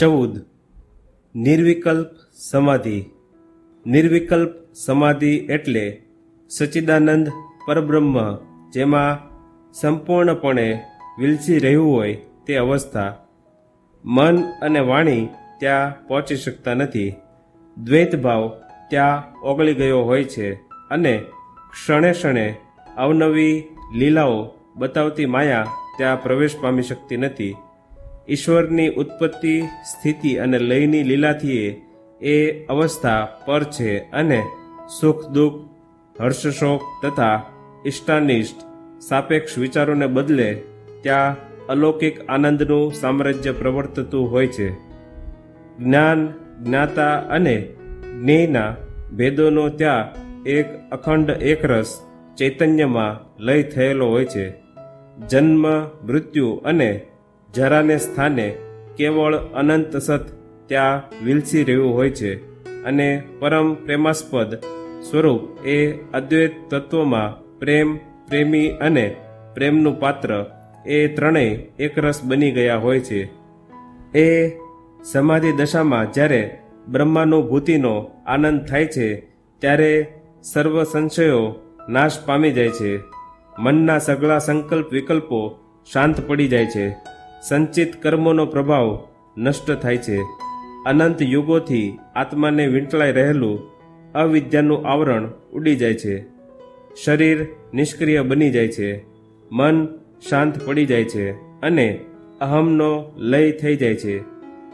ચૌદ. નિર્વિકલ્પ સમાધિ. નિર્વિકલ્પ સમાધિ એટલે સચ્ચિદાનંદ પરબ્રહ્મ, જેમાં સંપૂર્ણપણે વિલસી રહ્યું હોય તે અવસ્થા. મન અને વાણી ત્યાં પહોંચી શકતા નથી. દ્વૈત ત્યાં ઓગળી ગયો હોય છે અને ક્ષણે ક્ષણે અવનવી લીલાઓ બતાવતી માયા ત્યાં પ્રવેશ પામી શકતી નથી. ઈશ્વરની ઉત્પત્તિ, સ્થિતિ અને લયની લીલાથી એ અવસ્થા પર છે અને સુખ, દુઃખ, હર્ષશોક તથા ઇષ્ટાનિષ્ટ સાપેક્ષ વિચારોને બદલે ત્યાં અલૌકિક આનંદનું સામ્રાજ્ય પ્રવર્તતું હોય છે. જ્ઞાન, જ્ઞાતા અને જ્ઞેયના ભેદોનો ત્યાં એક અખંડ એકરસ ચૈતન્યમાં લય થયેલો હોય છે. જન્મ, મૃત્યુ અને જરાને સ્થાને કેવળ અનંત સત ત્યાં વિલસી રહ્યું હોય છે અને પરમ પ્રેમાસ્પદ સ્વરૂપ એ અદ્વૈત તત્વમાં પ્રેમ, પ્રેમી અને પ્રેમનું પાત્ર એ ત્રણેય એકરસ બની ગયા હોય છે. એ સમાધિ દશામાં જ્યારે બ્રહ્માનુભૂતિનો આનંદ થાય છે, ત્યારે સર્વ સંશયો નાશ પામી જાય છે. મનના સગળા સંકલ્પ વિકલ્પો શાંત પડી જાય છે. સંચિત કર્મોનો પ્રભાવ નષ્ટ થાય છે. અનંત યુગોથી આત્માને વીંટળાઈ રહેલું અવિદ્યાનું આવરણ ઉડી જાય છે. શરીર નિષ્ક્રિય બની જાય છે. મન શાંત પડી જાય છે અને અહમનો લય થઈ જાય છે.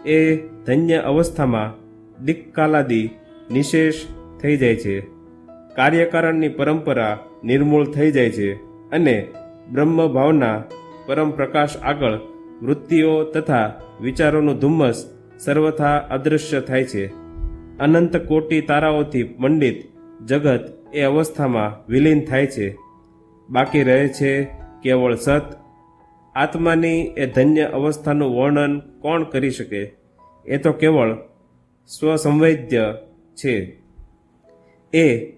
એ ધન્ય અવસ્થામાં દિક્કાલાદી નિશેષ થઈ જાય છે. કાર્યકારણની પરંપરા નિર્મૂળ થઈ જાય છે અને બ્રહ્મ ભાવના પરમ પ્રકાશ આગળ વૃત્તિઓ તથા વિચારોનું ધુમ્મસ સર્વથા અદૃશ્ય થાય છે. અનંત કોટી તારાઓથી મંડિત જગત એ અવસ્થામાં વિલીન થાય છે. બાકી રહે છે કેવળ સત. આત્માની એ ધન્ય અવસ્થાનું વર્ણન કોણ કરી શકે? એ તો કેવળ સ્વસંવેદ્ય છે. એ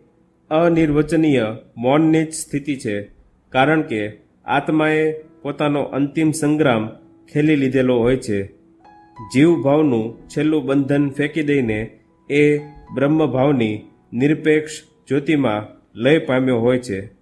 અનિર્વચનીય મૌનની જ સ્થિતિ છે. કારણ કે આત્માએ પોતાનો અંતિમ સંગ્રામ ખેલી લીધેલો હોય છે. જીવભાવનું છેલ્લું બંધન ફેંકી દઈને એ બ્રહ્મભાવની નિરપેક્ષ જ્યોતિમાં લય પામ્યો હોય છે.